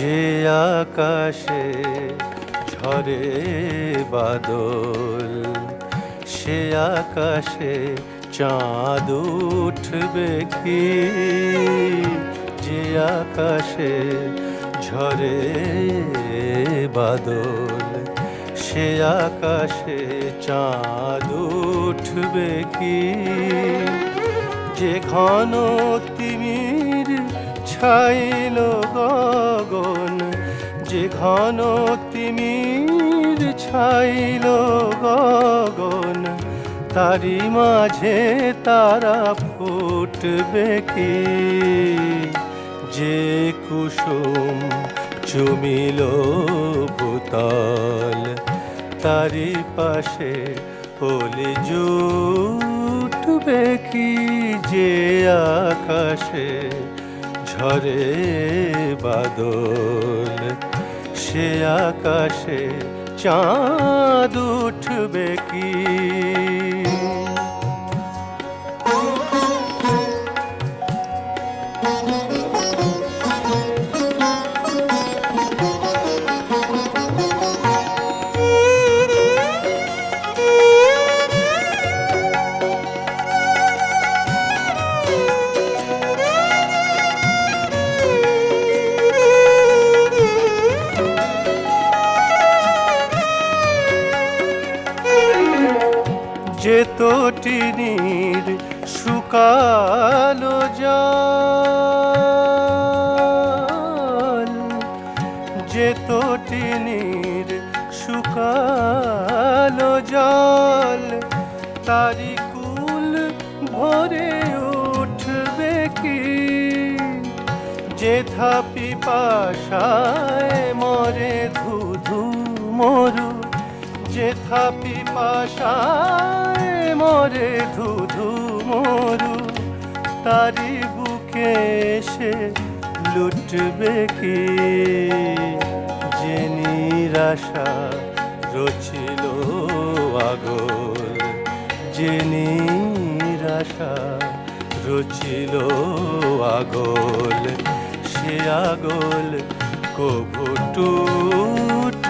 যে আকাশে ঝরে বাদল, সে আকাশে চাঁদ উঠবে কি? যে আকাশে ঝরে বাদল, সে আকাশে চাঁদ উঠবে কি? যে ঘন তিমির ছাইল গগন, যে ঘন তিমির ছাইল গগন তারি মাঝে তারা ফুটবে কি? যে কুসুম চুমিল ভূতল তারি পাশে হলে জুটবে কি? যে আকাশে ঝরে বাদল সে আকাশে চাঁদ উঠবে কি? তটিনীর শুকালো জল। যে তটিনীর শুকালো জল তারি কুল ভরে উঠবে কি? যে থাপি পাশায় মরে ধু মরু যে থাপি পাশায় মরে ধুধু মরু, তারি বুকে এসে লুটবে কি? যে নিরাশা রচিল আগল, যে নিরাশা রচিল আগল, সে আগল কবু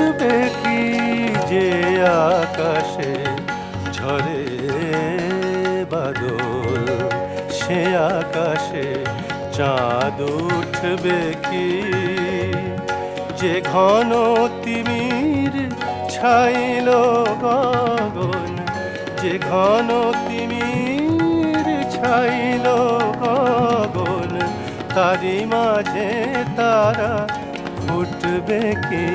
টুটবে কি যে আকাশে ঝরে বাদল? সে আকাশে চাঁদ উঠবে কি? যে ঘন তিমির ছাইল গগন? যে ঘন তিমির ছাইল গগন? তারি মাঝে তারা ফুটবে কে?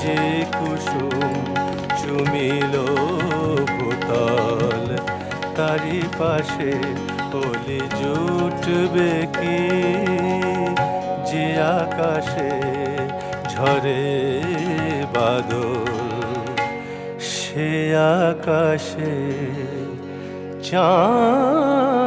যে কুসুম চুমিল ভূতল তারি পাশে হলে জুটবে কি? যে আকাশে ঝরে বাদল, সে আকাশে চাঁদ